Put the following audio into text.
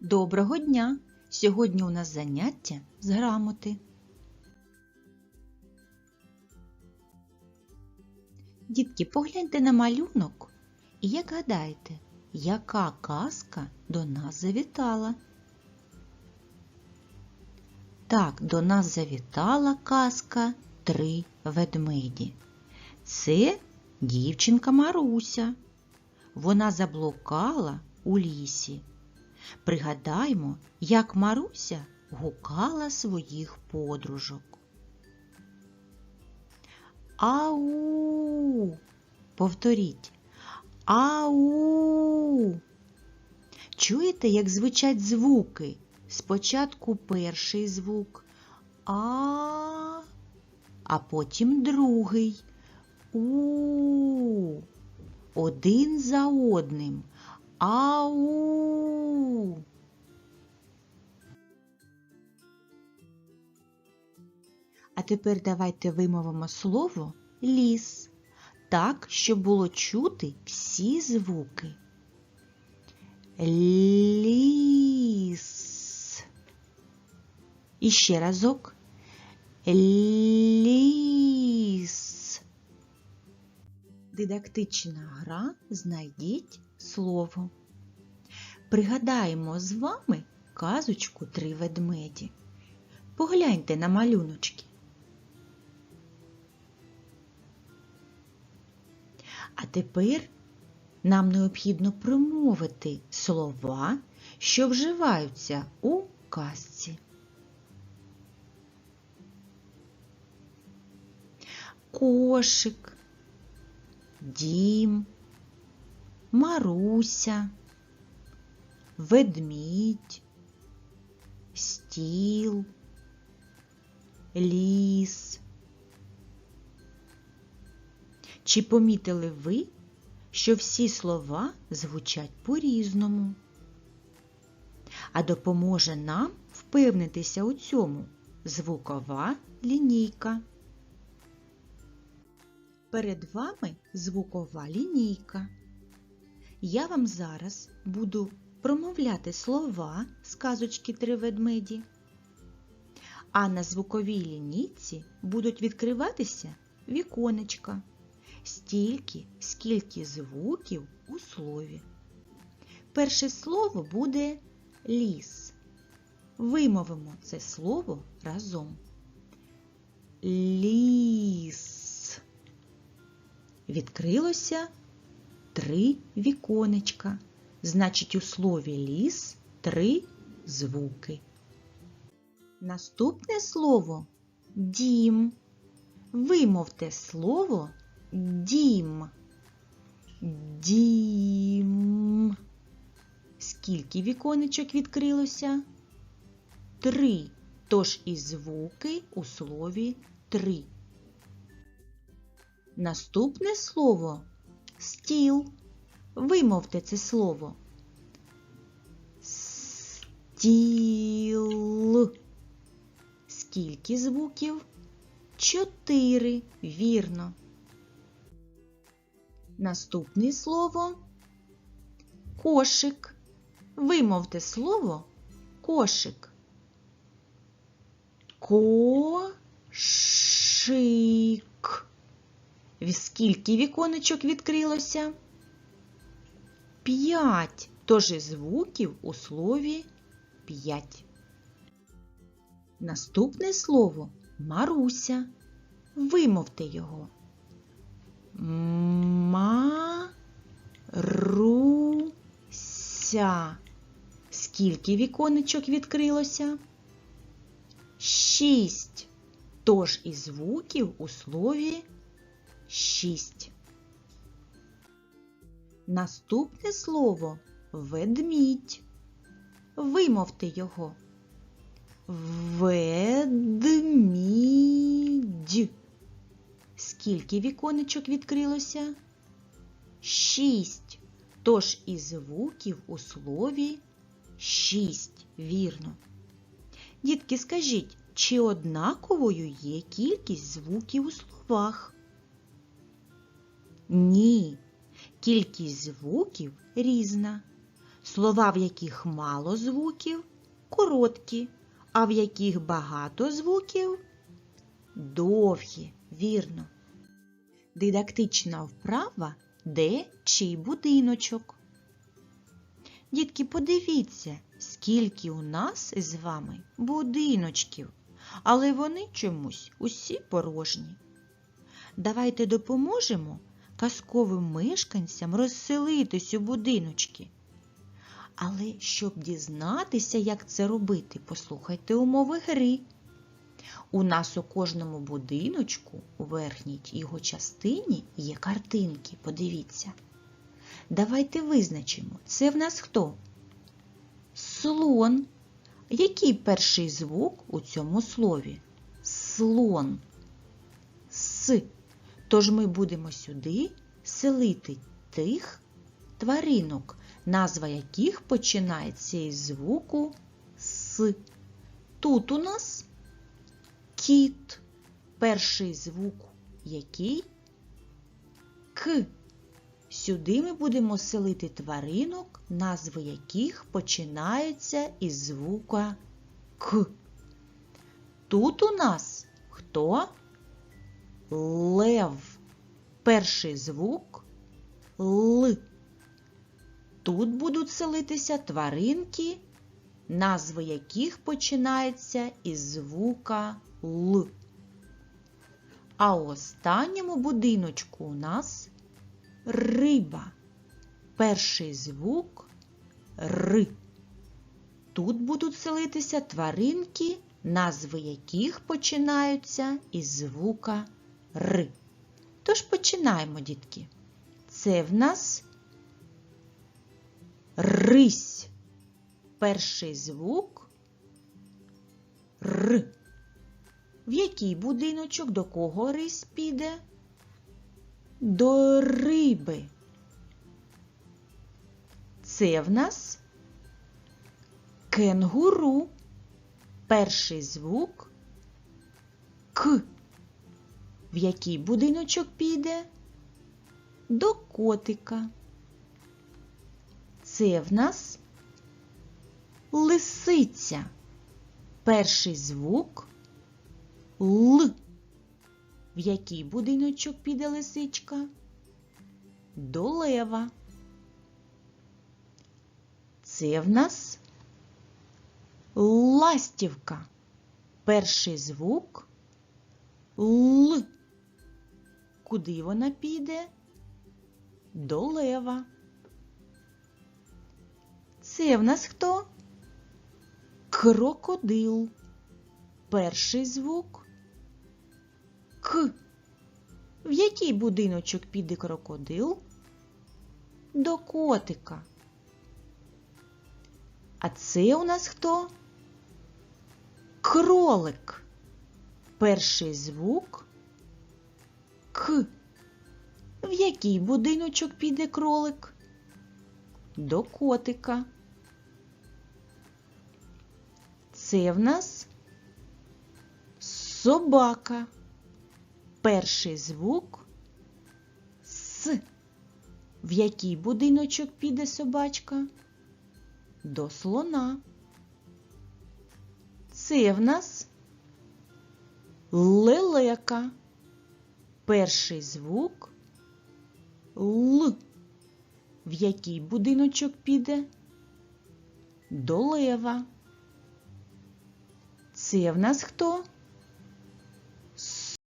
Доброго дня! Сьогодні у нас заняття з грамоти. Дітки, погляньте на малюнок і як гадаєте, яка казка до нас завітала? Так, до нас завітала казка Три ведмеді. Це дівчинка Маруся. Вона заблукала у лісі. Пригадаймо, як Маруся гукала своїх подружок. Ау! Повторіть. Ау! Чуєте, як звучать звуки? Спочатку перший звук А, а потім другий У. Один за одним. Ау. А тепер давайте вимовимо слово ліс так, щоб було чути всі звуки. Ліс. І ще разок. Ліс. Дидактична гра знайдіть слово. Пригадаємо з вами казочку Три ведмеді. Погляньте на малюночки. А тепер нам необхідно промовити слова, що вживаються у казці. Кошик, дім, Маруся, ведмідь, стіл, ліс. Чи помітили ви, що всі слова звучать по-різному? А допоможе нам впевнитися у цьому звукова лінійка. Перед вами звукова лінійка. Я вам зараз буду промовляти слова з казочки Три ведмеді, а на звуковій лінійці будуть відкриватися віконечка стільки, скільки звуків у слові. Перше слово буде ліс. Вимовимо це слово разом. Ліс. Відкрилося три віконечка. Значить, у слові ліс три звуки. Наступне слово дім. Вимовте слово дім. Дім. Скільки віконечок відкрилося? Три. Тож і звуки у слові три. Наступне слово стіл. Вимовте це слово. Стіл. Скільки звуків? Чотири. Вірно. Наступне слово кошик. Вимовте слово кошик. Кошик. Скільки віконечок відкрилося? П'ять. Тож і звуків у слові п'ять. Наступне слово Маруся. Вимовте його. Маруся. Скільки віконечок відкрилося? Шість. Тож і звуків у слові шість. Наступне слово ведмідь. Вимовте його. Ведмідь. Скільки віконечок відкрилося? Шість. Тож і звуків у слові шість. Вірно. Дітки, скажіть, чи однаковою є кількість звуків у словах? Ні. Кількість звуків різна. Слова, в яких мало звуків, короткі, а в яких багато звуків довгі, вірно. Дидактична вправа де чий будиночок. Дітки, подивіться, скільки у нас із вами будиночків, але вони чомусь усі порожні. Давайте допоможемо казковим мешканцям розселитись у будиночки. Але щоб дізнатися, як це робити, послухайте умови гри. У нас у кожному будиночку у верхній його частині є картинки. Подивіться. Давайте визначимо, це в нас хто? Слон. Який перший звук у цьому слові? Слон. С. Тож ми будемо сюди селити тих тваринок, назва яких починається із звуку С. Тут у нас кіт. Перший звук який? К. Сюди ми будемо селити тваринок, назви яких починаються із звука К. Тут у нас хто? Лев. Перший звук Л. Тут будуть селитися тваринки, назви яких починаються із звука Л. А у останньому будиночку у нас риба. Перший звук Р. Тут будуть селитися тваринки, назви яких починаються із звука Р. Тож починаємо, дітки. Це в нас рись. Перший звук Р. В який будиночок до кого рись піде? До риби. Це в нас кенгуру. Перший звук К. В який будиночок піде? До котика. Це в нас лисиця. Перший звук Л. В який будиночок піде лисичка? До лева. Це в нас ластівка. Перший звук Л. Куди вона піде? До лева. Це в нас хто? Крокодил. Перший звук К. В який будиночок піде крокодил? До котика. А це у нас хто? Кролик. Перший звук К. В який будиночок піде кролик? До котика. Це в нас собака. Перший звук С. В який будиночок піде собачка? До слона. Це в нас лелека. Перший звук Л. В який будиночок піде? До лева. Це в нас хто?